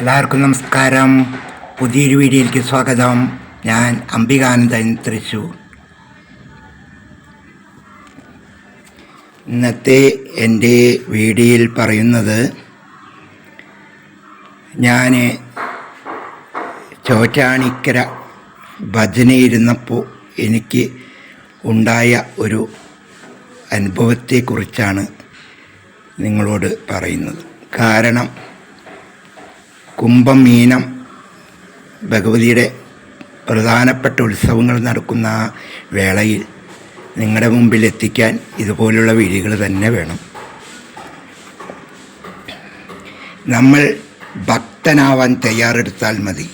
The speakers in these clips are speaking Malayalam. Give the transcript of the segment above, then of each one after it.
എല്ലാവർക്കും നമസ്കാരം. പുതിയൊരു വീഡിയോയിലേക്ക് സ്വാഗതം. ഞാൻ അംബികാനന്ദൻ തൃശൂർ ഇന്നത്തെ എന്റെ വീഡിയോയിൽ പറയുന്നത് ഞാൻ ചോറ്റാണിക്കര ഭജനയിരുന്നപ്പോൾ എനിക്ക് ഉണ്ടായ ഒരു അനുഭവത്തെക്കുറിച്ചാണ് നിങ്ങളോട് പറയുന്നത്. കാരണം കുംഭം മീനം ഭഗവതിയുടെ പ്രധാനപ്പെട്ട ഉത്സവങ്ങൾ നടക്കുന്ന വേളയിൽ നിങ്ങളുടെ മുമ്പിൽ എത്തിക്കാൻ ഇതുപോലുള്ള വീഡിയോകൾ തന്നെ വേണം. നമ്മൾ ഭക്തനാവാൻ തയ്യാറെടുത്താൽ മതി.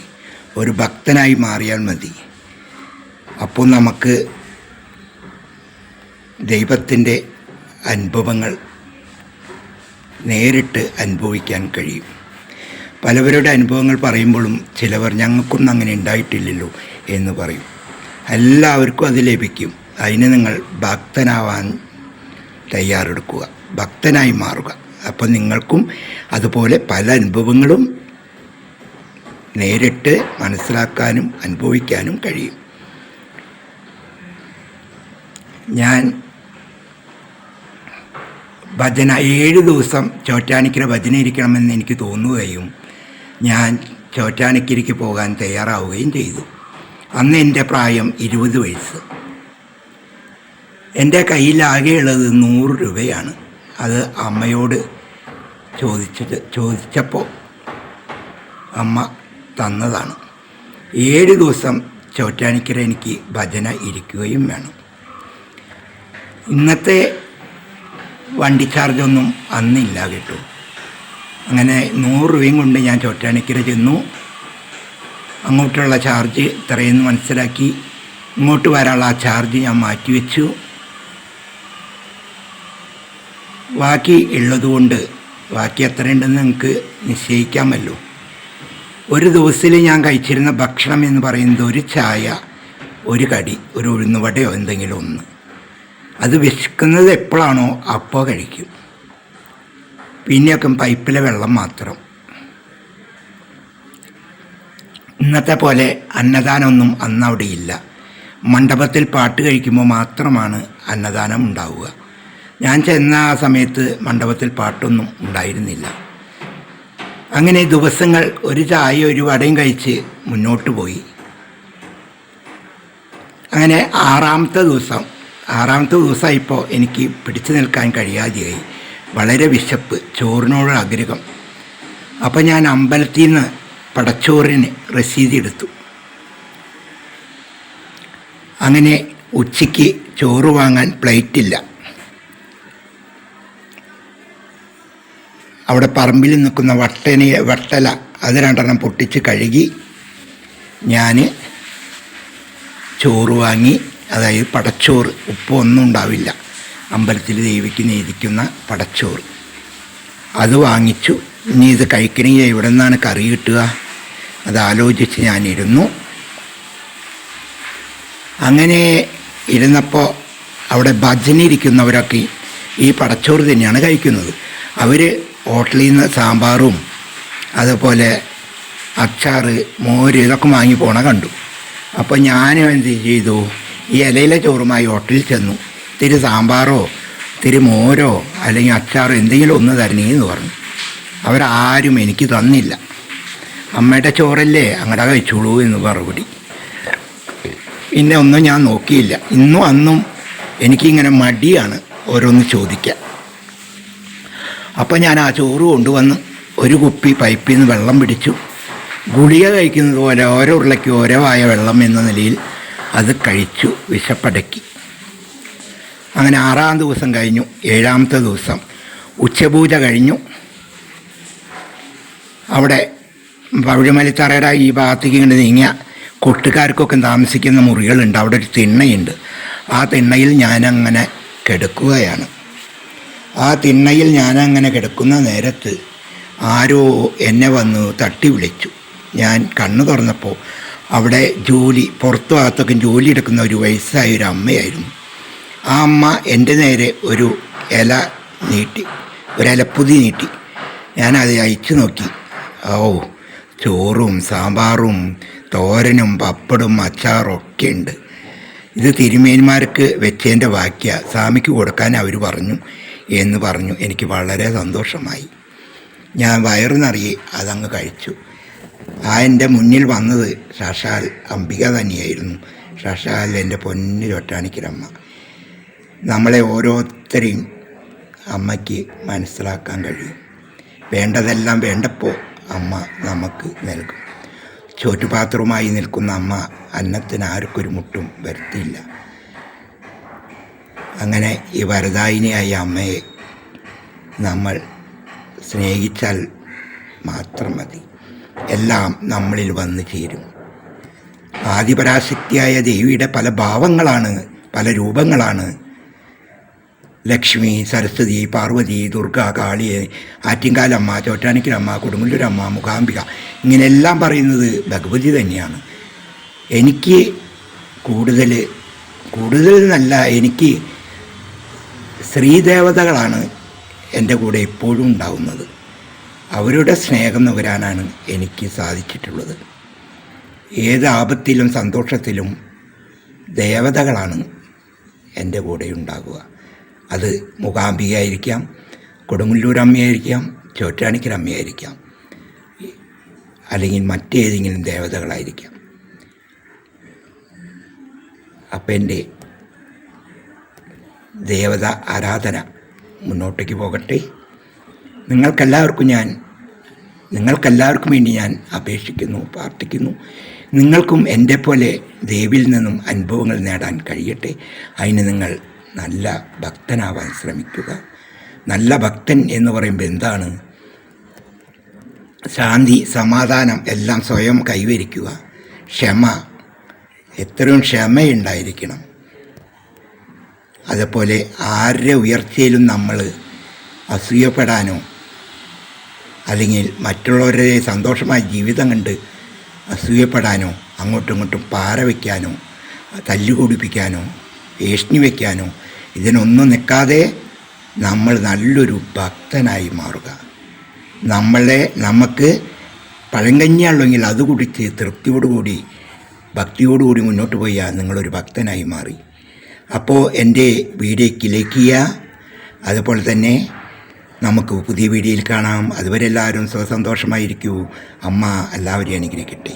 ഒരു ഭക്തനായി മാറിയാൽ മതി. അപ്പോൾ നമുക്ക് ദൈവത്തിന്റെ അനുഭവങ്ങൾ നേരിട്ട് അനുഭവിക്കാൻ കഴിയും. പലവരുടെ അനുഭവങ്ങൾ പറയുമ്പോഴും ചിലവർ ഞങ്ങൾക്കൊന്നും അങ്ങനെ ഉണ്ടായിട്ടില്ലല്ലോ എന്ന് പറയും. എല്ലാവർക്കും അത് ലഭിക്കും. അതിന് നിങ്ങൾ ഭക്തനാവാൻ തയ്യാറെടുക്കുക. ഭക്തനായി മാറുക. അപ്പോൾ നിങ്ങൾക്കും അതുപോലെ പല അനുഭവങ്ങളും നേരിട്ട് മനസ്സിലാക്കാനും അനുഭവിക്കാനും കഴിയും. ഞാൻ ഭജന ഏഴ് ദിവസം ചോറ്റാനിക്കര ഭജന ഇരിക്കണമെന്ന് എനിക്ക് തോന്നുകയും ഞാൻ ചോറ്റാനിക്കരിക്ക് പോകാൻ തയ്യാറാവുകയും ചെയ്തു. അന്ന് എന്റെ പ്രായം ഇരുപത് വയസ്സ്. എന്റെ കയ്യിലാകെയുള്ളത് നൂറ് രൂപയാണ്. അത് അമ്മയോട് ചോദിച്ചിട്ട് ചോദിച്ചപ്പോൾ അമ്മ തന്നതാണ്. ഏഴ് ദിവസം ചോറ്റാനിക്കര എനിക്ക് ഭജന ഇരിക്കുകയും വേണം. ഇന്നത്തെ വണ്ടി ചാർജൊന്നും അന്നില്ല കേട്ടോ. അങ്ങനെ നൂറ് രൂപയും കൊണ്ട് ഞാൻ ചോറ്റാനിക്കര ചെന്നു. അങ്ങോട്ടുള്ള ചാർജ് ഇത്രയെന്ന് മനസ്സിലാക്കി. ഇങ്ങോട്ട് വരാനുള്ള ആ ചാർജ് ഞാൻ മാറ്റിവെച്ചു. ബാക്കി ഉള്ളതുകൊണ്ട് ബാക്കി എത്രയുണ്ടെന്ന് നിങ്ങൾക്ക് നിശ്ചയിക്കാമല്ലോ. ഒരു ദിവസത്തിൽ ഞാൻ കഴിച്ചിരുന്ന ഭക്ഷണം എന്ന് പറയുന്നത് ഒരു ചായ ഒരു കടി ഒരു ഉഴുന്നുവടയോ എന്തെങ്കിലും ഒന്ന്. അത് വിശക്കുന്നത് എപ്പോഴാണോ അപ്പോൾ കഴിക്കും. പിന്നെയൊക്കെ പൈപ്പിലെ വെള്ളം മാത്രം. ഇന്നത്തെ പോലെ അന്നദാനമൊന്നും അന്ന് ഇല്ല മണ്ഡപത്തിൽ പാട്ട് കഴിക്കുമ്പോൾ മാത്രമാണ് അന്നദാനം ഉണ്ടാവുക. ഞാൻ ചെന്ന ആ സമയത്ത് മണ്ഡപത്തിൽ പാട്ടൊന്നും ഉണ്ടായിരുന്നില്ല. അങ്ങനെ ദിവസങ്ങൾ ഒരു ചായ ഒരു വടയും കഴിച്ച് മുന്നോട്ട് പോയി. അങ്ങനെ ആറാമത്തെ ദിവസം ആറാമത്തെ ദിവസമായപ്പോൾ എനിക്ക് പിടിച്ചു നിൽക്കാൻ കഴിയാതെയായി. വളരെ വിശപ്പ് ചോറിനോട് ആഗ്രഹം. അപ്പം ഞാൻ അമ്പലത്തിൽ നിന്ന് പടച്ചോറിന് റസീത് എടുത്തു. അങ്ങനെ ഉച്ചയ്ക്ക് ചോറ് വാങ്ങാൻ പ്ലേറ്റില്ല അവിടെ പറമ്പിൽ നിൽക്കുന്ന വട്ടനെ വട്ടല അത് രണ്ടെണ്ണം പൊട്ടിച്ച് കഴുകി ഞാൻ ചോറ് വാങ്ങി. അതായത് പടച്ചോറ് ഉപ്പൊന്നും ഉണ്ടാവില്ല. അമ്പലത്തിൽ ദേവിക്ക് നീതിക്കുന്ന പടച്ചോറ് അത് വാങ്ങിച്ചു. ഇനി ഇത് കഴിക്കണമെങ്കിൽ എവിടെ നിന്നാണ് കറി കിട്ടുക? അതാലോചിച്ച് ഞാനിരുന്നു. അങ്ങനെ ഇരുന്നപ്പോൾ അവിടെ ഭജനിരിക്കുന്നവരൊക്കെ ഈ പടച്ചോറ് തന്നെയാണ് കഴിക്കുന്നത്. അവർ ഹോട്ടലിൽ നിന്ന് സാമ്പാറും അതുപോലെ അച്ചാറ് മോര് ഇതൊക്കെ വാങ്ങി പോണ കണ്ടു. അപ്പോൾ ഞാനും എന്ത് ചെയ്തു? ഈ ഇലയിലെ ചോറുമായി ഹോട്ടലിൽ ചെന്നു. ഇത്തിരി സാമ്പാറോ ഇത്തിരി മോരോ അല്ലെങ്കിൽ അച്ചാറോ എന്തെങ്കിലും ഒന്ന് തരണേ എന്ന് പറഞ്ഞു. അവരാരും എനിക്ക് തന്നില്ല. അമ്മയുടെ ചോറല്ലേ അങ്ങനെ കഴിച്ചോളൂ എന്ന് മറുപടി. പിന്നെ ഒന്നും ഞാൻ നോക്കിയില്ല. ഇന്നും അന്നും എനിക്കിങ്ങനെ മടിയാണ് ഓരോന്ന് ചോദിക്കാൻ. അപ്പം ഞാൻ ആ ചോറ് കൊണ്ടുവന്ന് ഒരു കുപ്പി പൈപ്പിൽ നിന്ന് വെള്ളം പിടിച്ചു. ഗുളിക കഴിക്കുന്നത് പോലെ ഓരോ ഉരുളയ്ക്ക് ഓരോ ആയ വെള്ളം എന്ന നിലയിൽ അത് കഴിച്ചു വിശപ്പടക്കി. അങ്ങനെ ആറാം ദിവസം കഴിഞ്ഞു ഏഴാമത്തെ ദിവസം. ഉച്ചപൂജ കഴിഞ്ഞു. അവിടെ പവിഴമലിത്തറയുടെ ഈ ഭാഗത്തേക്ക് ഇങ്ങനെ നീങ്ങിയ കൊട്ടുകാർക്കൊക്കെ താമസിക്കുന്ന മുറികളുണ്ട്. അവിടെ ഒരു തിണ്ണയുണ്ട്. ആ തിണ്ണയിൽ ഞാനങ്ങനെ കിടക്കുകയാണ്. ആ തിണ്ണയിൽ ഞാനങ്ങനെ കിടക്കുന്ന നേരത്ത് ആരോ എന്നെ വന്ന് തട്ടി വിളിച്ചു. ഞാൻ കണ്ണു തുറന്നപ്പോൾ അവിടെ ജോലി പുറത്തു ഭാഗത്തൊക്കെ ജോലി എടുക്കുന്ന ഒരു വയസ്സായ ഒരു അമ്മയായിരുന്നു. ആ അമ്മ എന്റെ നേരെ ഒരു ഇല നീട്ടി ഒരു ഇലപ്പുതി നീട്ടി. ഞാനത് അയച്ചു നോക്കി. ഓ ചോറും സാമ്പാറും തോരനും പപ്പടും അച്ചാറും ഒക്കെ ഉണ്ട്. ഇത് തിരുമേന്മാർക്ക് വെച്ചതിന്റെ വാക്യ സ്വാമിക്ക് കൊടുക്കാൻ അവർ പറഞ്ഞു എന്ന് പറഞ്ഞു. എനിക്ക് വളരെ സന്തോഷമായി. ഞാൻ വയറു നിറയെ അതങ്ങ് കഴിച്ചു. ആ എന്റെ മുന്നിൽ വന്നത് ഷഷാൽ അംബിക തന്നെയായിരുന്നു. ഷഷാൽ എന്റെ പൊന്നു ചൊട്ടാണിക്കരമ്മ നമ്മളെ ഓരോരുത്തരെയും അമ്മയ്ക്ക് മനസ്സിലാക്കാൻ കഴിയും. വേണ്ടതെല്ലാം വേണ്ടപ്പോൾ അമ്മ നമുക്ക് നൽകും. ചോറ്റുപാത്രവുമായി നിൽക്കുന്ന അമ്മ അന്നത്തിന് ആർക്കൊരു മുട്ടും വരുത്തിയില്ല. അങ്ങനെ ഈ വരദായിനിയായ അമ്മയെ നമ്മൾ സ്നേഹിച്ചാൽ മാത്രം മതി. എല്ലാം നമ്മളിൽ വന്നു ചേരും. ആദിപരാശക്തിയായ ദേവിയുടെ പല ഭാവങ്ങളാണ് പല രൂപങ്ങളാണ് ലക്ഷ്മി സരസ്വതി പാർവതി ദുർഗ കാളി ആറ്റിങ്കാലമ്മ ചോറ്റാനിക്കലമ്മ കൊടുങ്ങല്ലൂരമ്മ മുഖാംബിക ഇങ്ങനെയെല്ലാം പറയുന്നത് ഭഗവതി തന്നെയാണ്. എനിക്ക് കൂടുതൽ കൂടുതൽ എന്നല്ല എനിക്ക് സ്ത്രീദേവതകളാണ് എന്റെ കൂടെ എപ്പോഴും ഉണ്ടാവുന്നത്. അവരുടെ സ്നേഹം നുകരാനാണ് എനിക്ക് സാധിച്ചിട്ടുള്ളത്. ഏത് ആപത്തിലും സന്തോഷത്തിലും ദേവതകളാണ് എന്റെ കൂടെ ഉണ്ടാകുക അത് മൂകാംബികയായിരിക്കാം കൊടുങ്ങല്ലൂരമ്മയായിരിക്കാം ചോറ്റാണിക്കരമ്മയായിരിക്കാം അല്ലെങ്കിൽ മറ്റേതെങ്കിലും ദേവതകളായിരിക്കാം. അപ്പം എന്റെ ദേവത ആരാധന മുന്നോട്ടേക്ക് പോകട്ടെ. നിങ്ങൾക്കെല്ലാവർക്കും ഞാൻ നിങ്ങൾക്കെല്ലാവർക്കും വേണ്ടി ഞാൻ അപേക്ഷിക്കുന്നു പ്രാർത്ഥിക്കുന്നു. നിങ്ങൾക്കും എന്റെ പോലെ ദേവിയിൽ നിന്നും അനുഭവങ്ങൾ നേടാൻ കഴിയട്ടെ. അതിന് നിങ്ങൾ നല്ല ഭക്തനാവാൻ ശ്രമിക്കുക. നല്ല ഭക്തൻ എന്ന് പറയുമ്പോൾ എന്താണ്? ശാന്തി സമാധാനം എല്ലാം സ്വയം കൈവരിക്കുക. ക്ഷമ. എത്രയും ക്ഷമയുണ്ടായിരിക്കണം. അതുപോലെ ആരുടെ ഉയർച്ചയിലും നമ്മൾ അസൂയപ്പെടാനോ അല്ലെങ്കിൽ മറ്റുള്ളവരുടെ സന്തോഷമായ ജീവിതം കണ്ട് അസൂയപ്പെടാനോ അങ്ങോട്ടും ഇങ്ങോട്ടും പാര വയ്ക്കാനോ തല്ലുകൂടിപ്പിക്കാനോ ഏഷ്ണി വയ്ക്കാനോ ഇതിനൊന്നും നിൽക്കാതെ നമ്മൾ നല്ലൊരു ഭക്തനായി മാറുക. നമ്മളെ നമുക്ക് പഴങ്കഞ്ഞിയാണെങ്കിൽ അത് കുടിച്ച് തൃപ്തിയോടുകൂടി ഭക്തിയോടുകൂടി മുന്നോട്ട് പോയാൽ നിങ്ങളൊരു ഭക്തനായി മാറി. അപ്പോൾ എന്റെ വീഡിയോ ലൈക്ക് ചെയ്യുക. അതുപോലെ തന്നെ നമുക്ക് പുതിയ വീഡിയോയിൽ കാണാം. അതുവരെ എല്ലാവരും സുഖസന്തോഷമായിരിക്കൂ അമ്മ എല്ലാവരെയും അനുഗ്രഹിക്കട്ടെ.